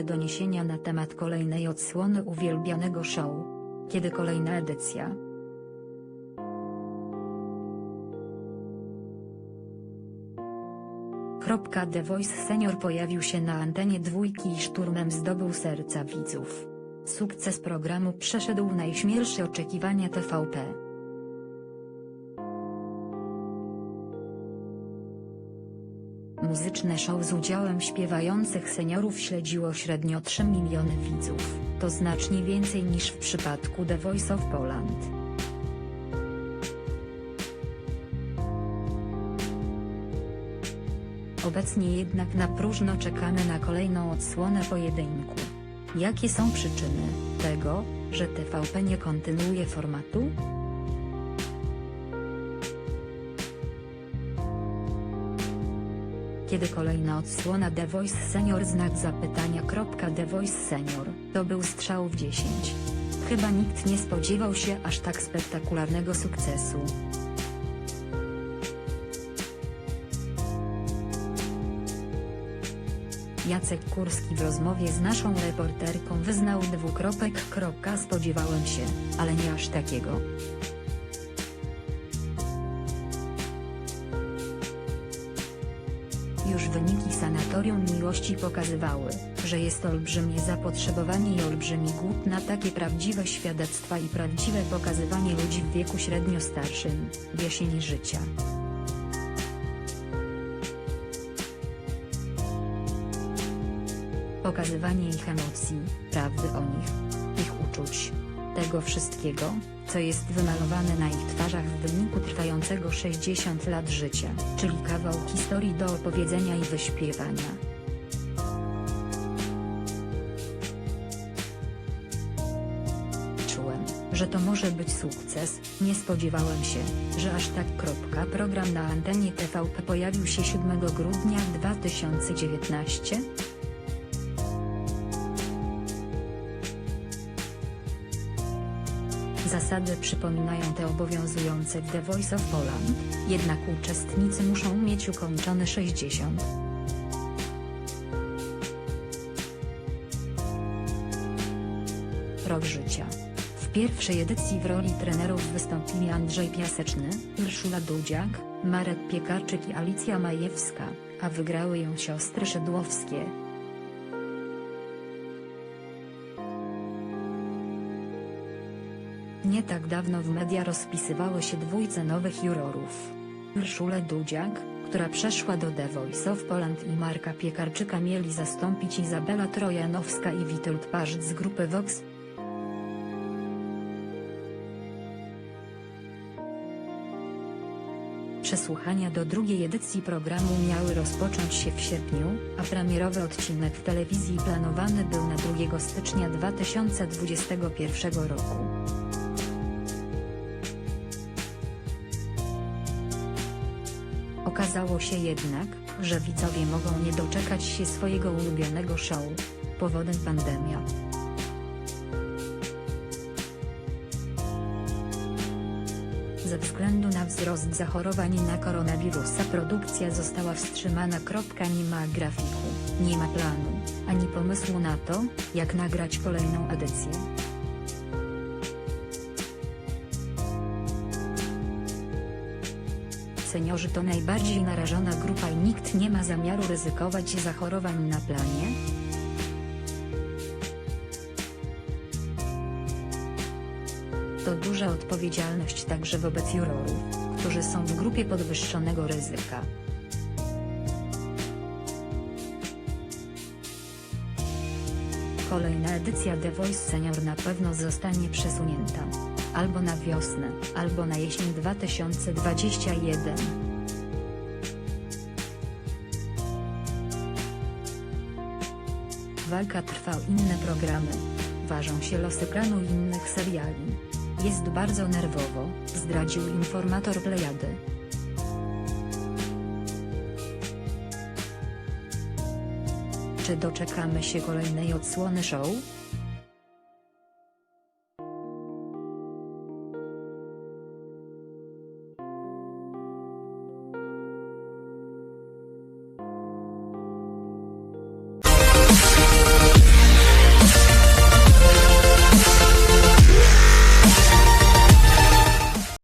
doniesienia na temat kolejnej odsłony uwielbianego show. Kiedy kolejna edycja? The Voice Senior pojawił się na antenie dwójki i szturmem zdobył serca widzów. Sukces programu przeszedł najśmielsze oczekiwania TVP. Muzyczne show z udziałem śpiewających seniorów śledziło średnio 3 miliony widzów, to znacznie więcej niż w przypadku The Voice of Poland. Obecnie jednak na próżno czekamy na kolejną odsłonę pojedynku. Jakie są przyczyny tego, że TVP nie kontynuuje formatu? Kiedy kolejna odsłona The Voice Senior znak zapytania. The Voice Senior, to był strzał w 10. Chyba nikt nie spodziewał się aż tak spektakularnego sukcesu. Jacek Kurski w rozmowie z naszą reporterką wyznał dwukropek. Spodziewałem się, ale nie aż takiego. Sanatorium Miłości pokazywały, że jest olbrzymie zapotrzebowanie i olbrzymi głód na takie prawdziwe świadectwa i prawdziwe pokazywanie ludzi w wieku średnio starszym, w jesieni życia. Pokazywanie ich emocji, prawdy o nich, ich uczuć. Tego wszystkiego, co jest wymalowane na ich twarzach w wyniku trwającego 60 lat życia, czyli kawał historii do opowiedzenia i wyśpiewania. Czułem, że to może być sukces, nie spodziewałem się, że aż tak. Program na antenie TVP pojawił się 7 grudnia 2019, Zasady przypominają te obowiązujące w The Voice of Poland, jednak uczestnicy muszą mieć ukończone 60. Rok życia. W pierwszej edycji w roli trenerów wystąpili Andrzej Piaseczny, Urszula Dudziak, Marek Piekarczyk i Alicja Majewska, a wygrały ją siostry Szydłowskie. Nie tak dawno w media rozpisywały się dwójce nowych jurorów. Urszulę Dudziak, która przeszła do The Voice of Poland i Marka Piekarczyka mieli zastąpić Izabela Trojanowska i Witold Parzt z grupy Vox. Przesłuchania do drugiej edycji programu miały rozpocząć się w sierpniu, a premierowy odcinek w telewizji planowany był na 2 stycznia 2021 roku. Okazało się jednak, że widzowie mogą nie doczekać się swojego ulubionego show. Powodem pandemia. Ze względu na wzrost zachorowań na koronawirusa produkcja została wstrzymana. Nie ma grafiku, nie ma planu, ani pomysłu na to, jak nagrać kolejną edycję. Seniorzy to najbardziej narażona grupa i nikt nie ma zamiaru ryzykować zachorowań na planie. To duża odpowiedzialność także wobec jurorów, którzy są w grupie podwyższonego ryzyka. Kolejna edycja The Voice Senior na pewno zostanie przesunięta. Albo na wiosnę, albo na jesień 2021. Walka trwa o inne programy. Ważą się losy planu innych seriali. Jest bardzo nerwowo, zdradził informator Plejady. Czy doczekamy się kolejnej odsłony show?